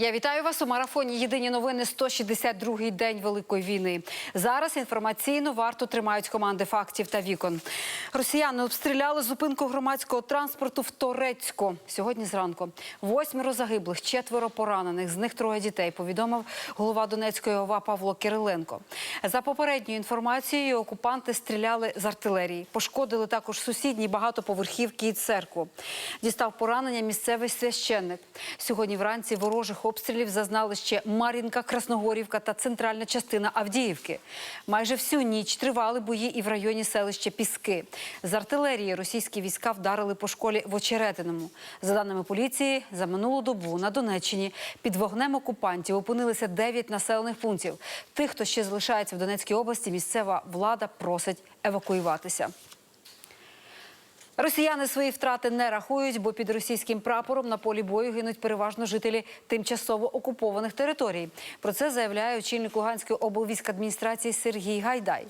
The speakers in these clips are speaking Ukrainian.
Я вітаю вас у марафоні. Єдині новини 162-й день Великої війни. Зараз інформаційно варту тримають команди фактів та вікон. Росіяни обстріляли зупинку громадського транспорту в Торецьку. Сьогодні зранку восьмеро загиблих, четверо поранених. З них троє дітей. Повідомив голова Донецької ОВА Павло Кириленко. За попередньою інформацією, окупанти стріляли з артилерії. Пошкодили також сусідні багатоповерхівки і церкву. Дістав поранення місцевий священник. Сьогодні вранці ворожих обстрілів зазнали ще Мар'їнка, Красногорівка та центральна частина Авдіївки. Майже всю ніч тривали бої і в районі селища Піски. З артилерії російські війська вдарили по школі в Очеретиному. За даними поліції, за минулу добу на Донеччині під вогнем окупантів опинилися 9 населених пунктів. Тих, хто ще залишається в Донецькій області, місцева влада просить евакуюватися. Росіяни свої втрати не рахують, бо під російським прапором на полі бою гинуть переважно жителі тимчасово окупованих територій. Про це заявляє очільник Луганської облвійськадміністрації Сергій Гайдай.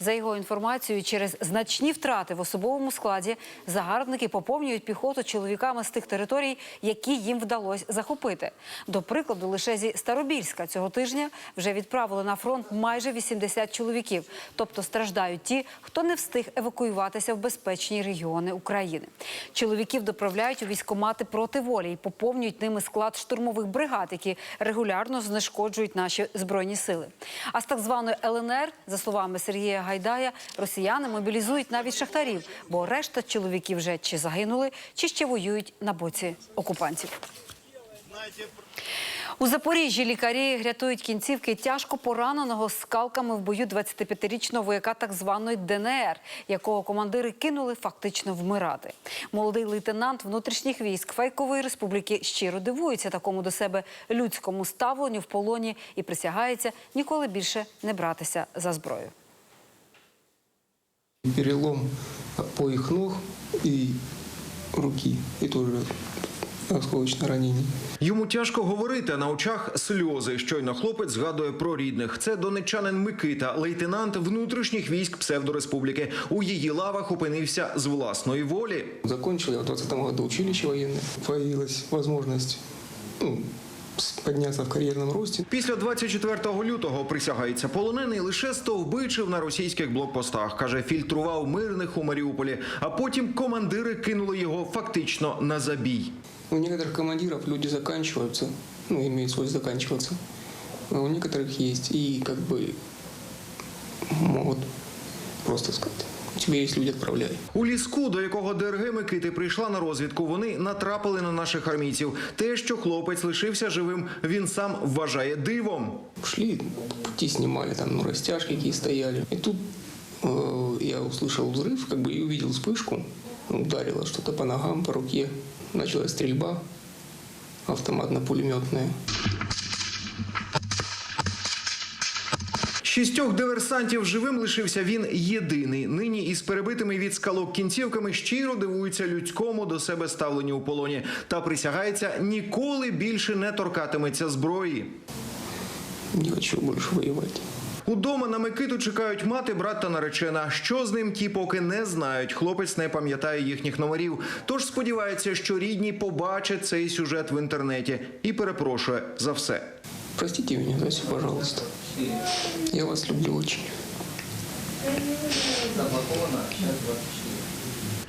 За його інформацією, через значні втрати в особовому складі загарбники поповнюють піхоту чоловіками з тих територій, які їм вдалося захопити. До прикладу, лише зі Старобільська цього тижня вже відправили на фронт майже 80 чоловіків. Тобто страждають ті, хто не встиг евакуюватися в безпечні регіони України. Чоловіків доправляють у військомати проти волі і поповнюють ними склад штурмових бригад, які регулярно знешкоджують наші збройні сили. А з так званої ЛНР, за словами Сергія Гайдая, росіяни мобілізують навіть шахтарів, бо решта чоловіків вже чи загинули, чи ще воюють на боці окупантів. У Запоріжжі лікарі рятують кінцівки тяжко пораненого скалками в бою 25-річного вояка так званої ДНР, якого командири кинули фактично вмирати. Молодий лейтенант внутрішніх військ Фейкової республіки щиро дивується такому до себе людському ставленню в полоні і присягається ніколи більше не братися за зброю. Перелом обоих ног и руки, и тоже осколочное ранение. Йому тяжко говорити а на очах сльози. Щойно хлопець згадує про рідних. Це донеччанин Микита, лейтенант внутрішніх військ псевдореспубліки. У її лавах опинився з власної волі. Закончил я в 20 году училище военное. Появилась возможность ну, подняться в карьерном росте. Після 24 лютого присягається полонений, лише стовбичив на російських блокпостах. каже, фільтрував мирних у Маріуполі. А потім командири кинули його фактично на забій. У некоторых командиров люди заканчиваются, ну, имеют свойство заканчиваться. А у некоторых есть и как бы могут просто сказать, у тебя есть люди, отправляй. У ліску, до якого ДРГ Микити прийшла на розвідку, вони натрапили на наших армійців. Те, що хлопець лишився живим, він сам вважає дивом. Шли, по пути снимали там, ну, растяжки какие стояли. И тут э, я услышал взрыв, как бы и увидел вспышку. Ну, Ударило что-то по ногам, по руке. Началась стрельба автоматно-пулеметная. Шістьох диверсантів живим лишився він єдиний. Нині із перебитими від скалок кінцівками щиро дивується людському до себе ставленню у полоні та присягається ніколи більше не торкатиметься зброї. Не хочу больше воевать. Удома на Микиту чекають мати, брат та наречена. Що з ним ті поки не знають. Хлопець не пам'ятає їхніх номерів. Тож сподівається, що рідні побачать цей сюжет в інтернеті і перепрошує за все. Простите меня за пожалуйста. Я вас люблю очень.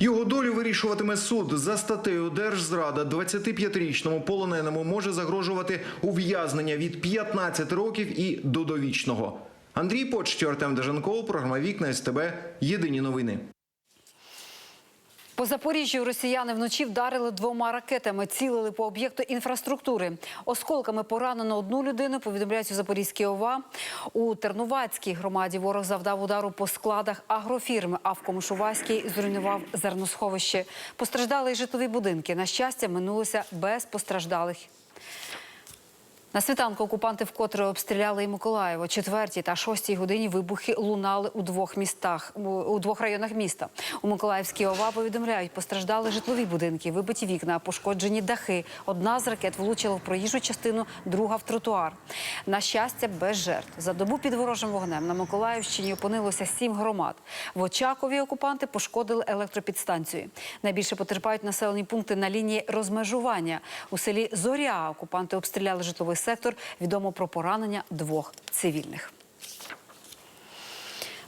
Його долю вирішуватиме суд за статтею Держзрада 25-річному полоненому може загрожувати ув'язнення від 15 років і до довічного. Андрій Почтю, Артем Дежанков, програма Вікна СТБ. Єдині новини. По Запоріжжю росіяни вночі вдарили двома ракетами, цілили по об'єкту інфраструктури. Осколками поранено одну людину, повідомляють у Запорізькій ОВА. У Тернувацькій громаді ворог завдав удару по складах агрофірми, а в Комишувацькій зруйнував зерносховище. Постраждали й житлові будинки. На щастя, минулося без постраждалих. На світанку окупанти вкотре обстріляли і Миколаєво. Четвертій та шостій годині вибухи лунали у двох містах у- двох районах міста. У Миколаївській ОВА повідомляють, постраждали житлові будинки, вибиті вікна, пошкоджені дахи. Одна з ракет влучила в проїжджу частину, друга в тротуар. На щастя, без жертв. За добу під ворожим вогнем на Миколаївщині опинилося сім громад. В Очакові окупанти пошкодили електропідстанцію. Найбільше потерпають населені пункти на лінії розмежування. У селі Зоря окупанти обстріляли житловий сектор. Відомо про поранення двох цивільних.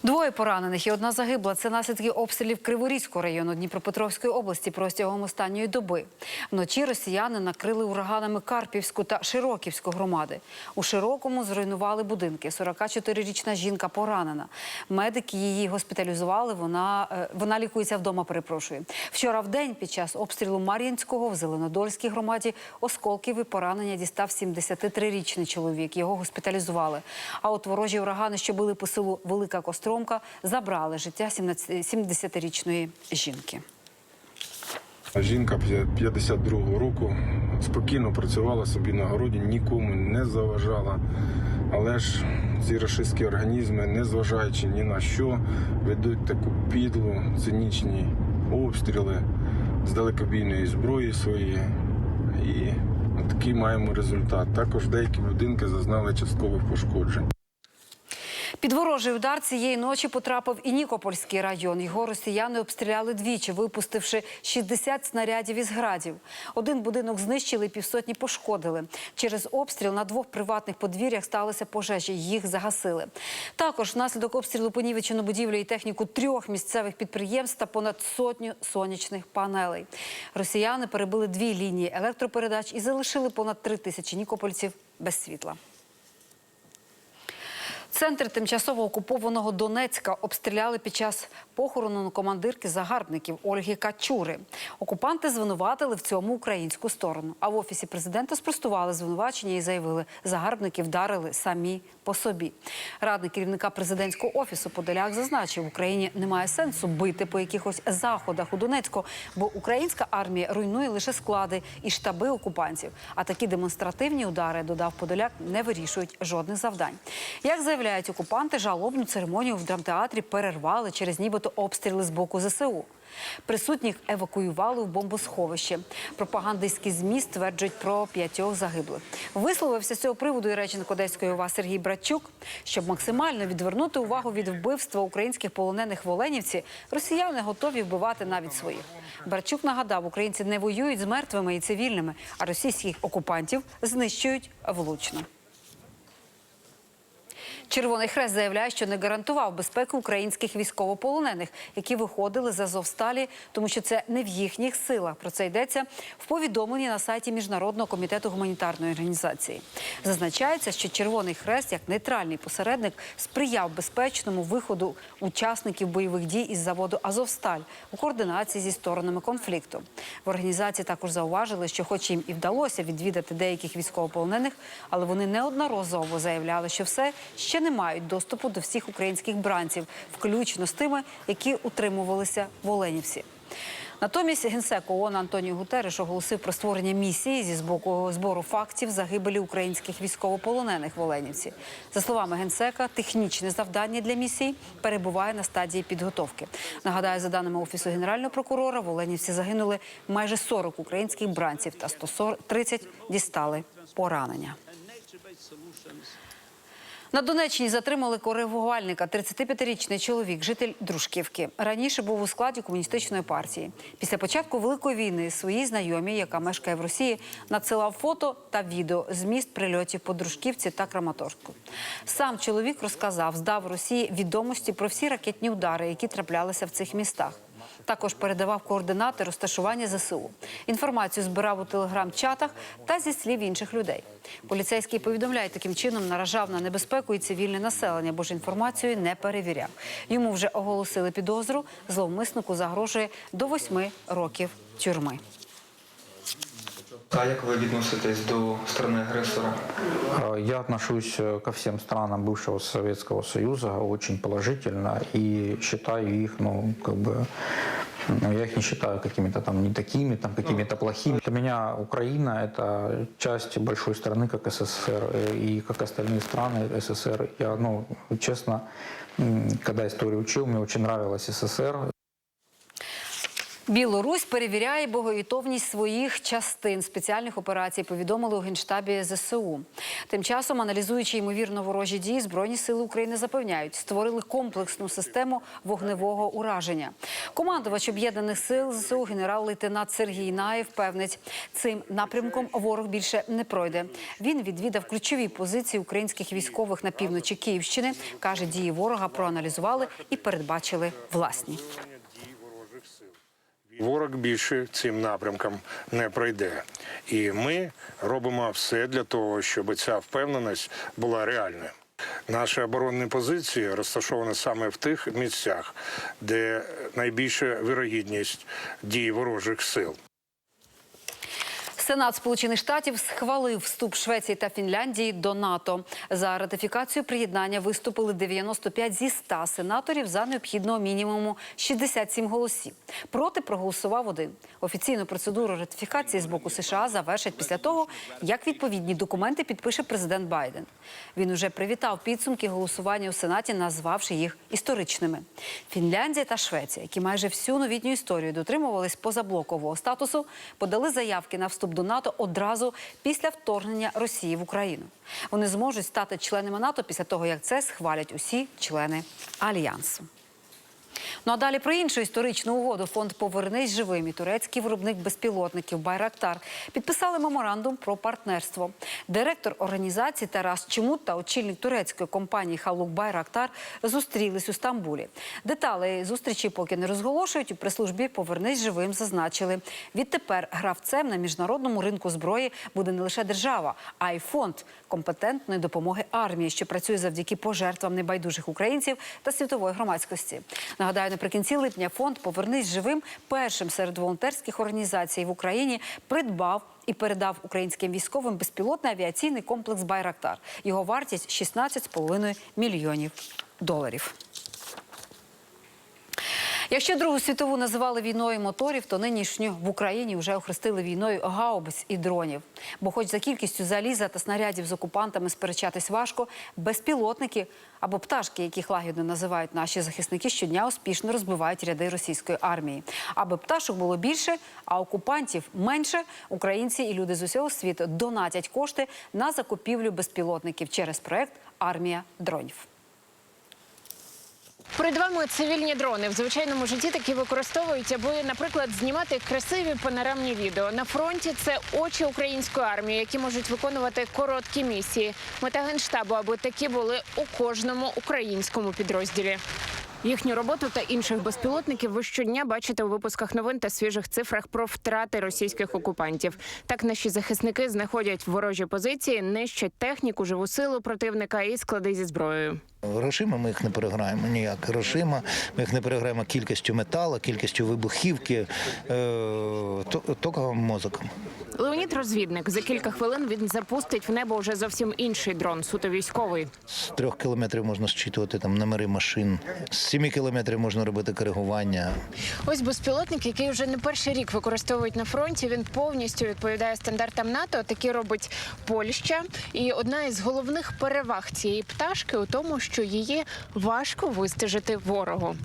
Двоє поранених і одна загибла. Це наслідки обстрілів Криворізького району Дніпропетровської області протягом останньої доби. Вночі росіяни накрили ураганами Карпівську та Широківську громади. У Широкому зруйнували будинки. 44-річна жінка поранена. Медики її госпіталізували. Вона, е, вона лікується вдома. Перепрошую. Вчора в день під час обстрілу Мар'їнського в Зеленодольській громаді осколків і поранення дістав 73-річний чоловік. Його госпіталізували. А от ворожі урагани, що били по селу Велика Костромка, забрали життя 70-річної жінки. Жінка 52-го року спокійно працювала собі на городі, нікому не заважала. Але ж ці рашистські організми, незважаючи ні на що, ведуть таку підлу, цинічні обстріли з далекобійної зброї своєї. І такий маємо результат. Також деякі будинки зазнали часткових пошкоджень. Під ворожий удар цієї ночі потрапив і Нікопольський район. Його росіяни обстріляли двічі, випустивши 60 снарядів із градів. Один будинок знищили, півсотні пошкодили. Через обстріл на двох приватних подвір'ях сталися пожежі. Їх загасили. Також внаслідок обстрілу понівечено будівлю і техніку трьох місцевих підприємств та понад сотню сонячних панелей. Росіяни перебили дві лінії електропередач і залишили понад три тисячі нікопольців без світла. Центр тимчасово окупованого Донецька обстріляли під час похорону командирки загарбників Ольги Качури. Окупанти звинуватили в цьому українську сторону. А в офісі президента спростували звинувачення і заявили, загарбники вдарили самі по собі. Радник керівника президентського офісу Подоляк зазначив, в Україні немає сенсу бити по якихось заходах у Донецьку, бо українська армія руйнує лише склади і штаби окупантів. А такі демонстративні удари, додав Подоляк, не вирішують жодних завдань. Як заявляють окупанти, жалобну церемонію в драмтеатрі перервали через нібито обстріли з боку ЗСУ. Присутніх евакуювали в бомбосховище. Пропагандистські ЗМІ стверджують про п'ятьох загиблих. Висловився з цього приводу і речник Одеської ОВА Сергій Братчук. Щоб максимально відвернути увагу від вбивства українських полонених в Оленівці, росіяни готові вбивати навіть своїх. Братчук нагадав, українці не воюють з мертвими і цивільними, а російських окупантів знищують влучно. Червоний хрест заявляє, що не гарантував безпеку українських військовополонених, які виходили з Азовсталі, тому що це не в їхніх силах. Про це йдеться в повідомленні на сайті Міжнародного комітету гуманітарної організації. Зазначається, що Червоний хрест, як нейтральний посередник, сприяв безпечному виходу учасників бойових дій із заводу Азовсталь у координації зі сторонами конфлікту. В організації також зауважили, що, хоч їм і вдалося відвідати деяких військовополонених, але вони неодноразово заявляли, що все ще не мають доступу до всіх українських бранців, включно з тими, які утримувалися в Оленівці. Натомість генсек ООН Антоніо Гутереш оголосив про створення місії зі збоку збору фактів загибелі українських військовополонених в Оленівці. За словами генсека, технічне завдання для місії перебуває на стадії підготовки. Нагадаю, за даними офісу генерального прокурора, в Оленівці загинули майже 40 українських бранців та 130 дістали поранення. На Донеччині затримали коригувальника, 35-річний чоловік, житель Дружківки. Раніше був у складі комуністичної партії. Після початку великої війни своїй знайомій, яка мешкає в Росії, надсилав фото та відео з міст прильотів по Дружківці та Краматорську. Сам чоловік розказав, здав Росії відомості про всі ракетні удари, які траплялися в цих містах. Також передавав координати розташування ЗСУ. Інформацію збирав у телеграм-чатах та зі слів інших людей. Поліцейський повідомляє, таким чином наражав на небезпеку і цивільне населення, бо ж інформацію не перевіряв. Йому вже оголосили підозру. Зловмиснику загрожує до восьми років тюрми. А як ви відноситесь до сторони агресора? Э, Я отношусь э, ко всем странам бывшего Советского Союза очень положительно и считаю их, ну, как бы Но я их не считаю какими-то там не такими, там какими-то плохими. Для меня Украина – это часть большой страны, как СССР, э, и как остальные страны СССР. Я, ну, честно, м, когда историю учил, мне очень нравилась СССР. Білорусь перевіряє боєготовність своїх частин спеціальних операцій. Повідомили у генштабі ЗСУ. Тим часом, аналізуючи ймовірно ворожі дії, збройні сили України запевняють, створили комплексну систему вогневого ураження. Командувач об'єднаних сил ЗСУ генерал-лейтенант Сергій Наєв певнить, цим напрямком ворог більше не пройде. Він відвідав ключові позиції українських військових на півночі Київщини. каже, дії ворога проаналізували і передбачили власні. Ворог більше цим напрямком не пройде. І ми робимо все для того, щоб ця впевненість була реальною. Наші оборонні позиції розташовані саме в тих місцях, де найбільша вірогідність дій ворожих сил. Сенат Сполучених Штатів схвалив вступ Швеції та Фінляндії до НАТО. За ратифікацію приєднання виступили 95 зі 100 сенаторів за необхідного мінімуму 67 голосів. Проти проголосував один. Офіційну процедуру ратифікації з боку США завершать після того, як відповідні документи підпише президент Байден. Він уже привітав підсумки голосування у Сенаті, назвавши їх історичними. Фінляндія та Швеція, які майже всю новітню історію дотримувались позаблокового статусу, подали заявки на вступ до НАТО одразу після вторгнення Росії в Україну. Вони зможуть стати членами НАТО після того, як це схвалять усі члени альянсу. Ну а далі про іншу історичну угоду фонд Повернись живим і турецький виробник безпілотників Байрактар підписали меморандум про партнерство. Директор організації Тарас Чимут та очільник турецької компанії Халук Байрактар зустрілись у Стамбулі. Деталі зустрічі поки не розголошують. У прес-службі Повернись живим зазначили. Відтепер гравцем на міжнародному ринку зброї буде не лише держава, а й фонд компетентної допомоги армії, що працює завдяки пожертвам небайдужих українців та світової громадськості. Нагадаю, наприкінці липня фонд Повернись живим першим серед волонтерських організацій в Україні придбав. І передав українським військовим безпілотний авіаційний комплекс Байрактар. Його вартість 16,5 мільйонів доларів. Якщо Другу світову називали війною моторів, то нинішню в Україні вже охрестили війною гаубиць і дронів. Бо, хоч за кількістю заліза та снарядів з окупантами сперечатись важко, безпілотники або пташки, яких лагідно називають наші захисники, щодня успішно розбивають ряди російської армії. Аби пташок було більше, а окупантів менше, українці і люди з усього світу донатять кошти на закупівлю безпілотників через проект Армія дронів. Перед вами цивільні дрони. В звичайному житті такі використовують, аби, наприклад, знімати красиві панорамні відео. На фронті це очі української армії, які можуть виконувати короткі місії. Мета генштабу, аби такі були у кожному українському підрозділі. Їхню роботу та інших безпілотників ви щодня бачите у випусках новин та свіжих цифрах про втрати російських окупантів. Так наші захисники знаходять ворожі позиції, нищать техніку, живу силу противника і склади зі зброєю. Грошима ми їх не переграємо ніяк. Грошима ми їх не переграємо кількістю металу, кількістю вибухівки, е, то- тільки мозоком. Леонід розвідник. За кілька хвилин він запустить в небо вже зовсім інший дрон, суто військовий. З трьох кілометрів можна зчитувати там номери машин, з семи кілометрів можна робити коригування. Ось безпілотник, який вже не перший рік використовують на фронті. Він повністю відповідає стандартам НАТО. Такі робить Польща. І одна із головних переваг цієї пташки у тому, що її важко вистежити ворогу.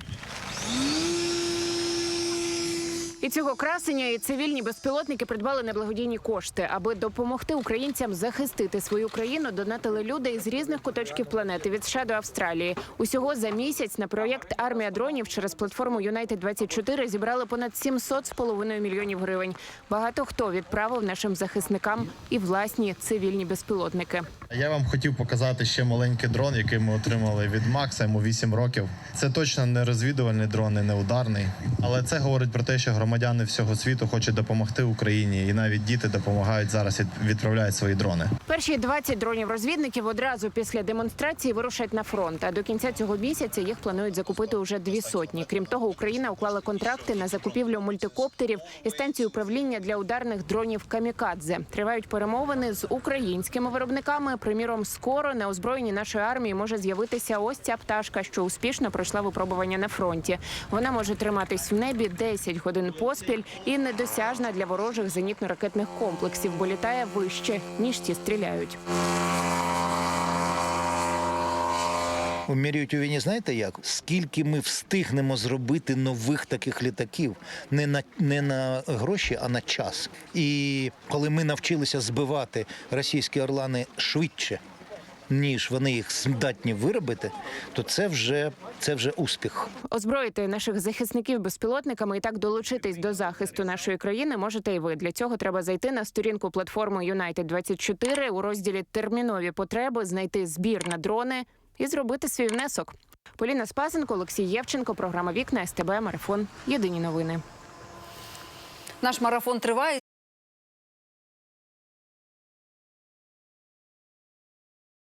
І цього красення і цивільні безпілотники придбали на благодійні кошти, аби допомогти українцям захистити свою країну. Донатили люди із різних куточків планети від США до Австралії. Усього за місяць на проєкт Армія дронів через платформу United 24 зібрали понад 700 з половиною мільйонів гривень. Багато хто відправив нашим захисникам і власні цивільні безпілотники. Я вам хотів показати ще маленький дрон, який ми отримали від Макса. Йому 8 років. Це точно не розвідувальний дрон, і не ударний. Але це говорить про те, що громадяни всього світу хочуть допомогти Україні, і навіть діти допомагають зараз від- відправляють свої дрони. Перші 20 дронів-розвідників одразу після демонстрації вирушать на фронт. А до кінця цього місяця їх планують закупити уже дві сотні. Крім того, Україна уклала контракти на закупівлю мультикоптерів і станції управління для ударних дронів камікадзе. Тривають перемовини з українськими виробниками. Приміром, скоро на озброєнні нашої армії може з'явитися ось ця пташка, що успішно пройшла випробування на фронті. Вона може триматись в небі 10 годин поспіль і недосяжна для ворожих зенітно-ракетних комплексів, бо літає вище ніж ті стріляють. Вимірюють у війні, знаєте як? Скільки ми встигнемо зробити нових таких літаків не на не на гроші, а на час. І коли ми навчилися збивати російські орлани швидше, ніж вони їх здатні виробити, то це вже це вже успіх. Озброїти наших захисників безпілотниками і так долучитись до захисту нашої країни можете і ви. Для цього треба зайти на сторінку платформи United 24 у розділі Термінові потреби, знайти збір на дрони і зробити свій внесок. Поліна Спасенко, Олексій Євченко, програма Вікна СТБ Марафон. Єдині новини. Наш марафон триває.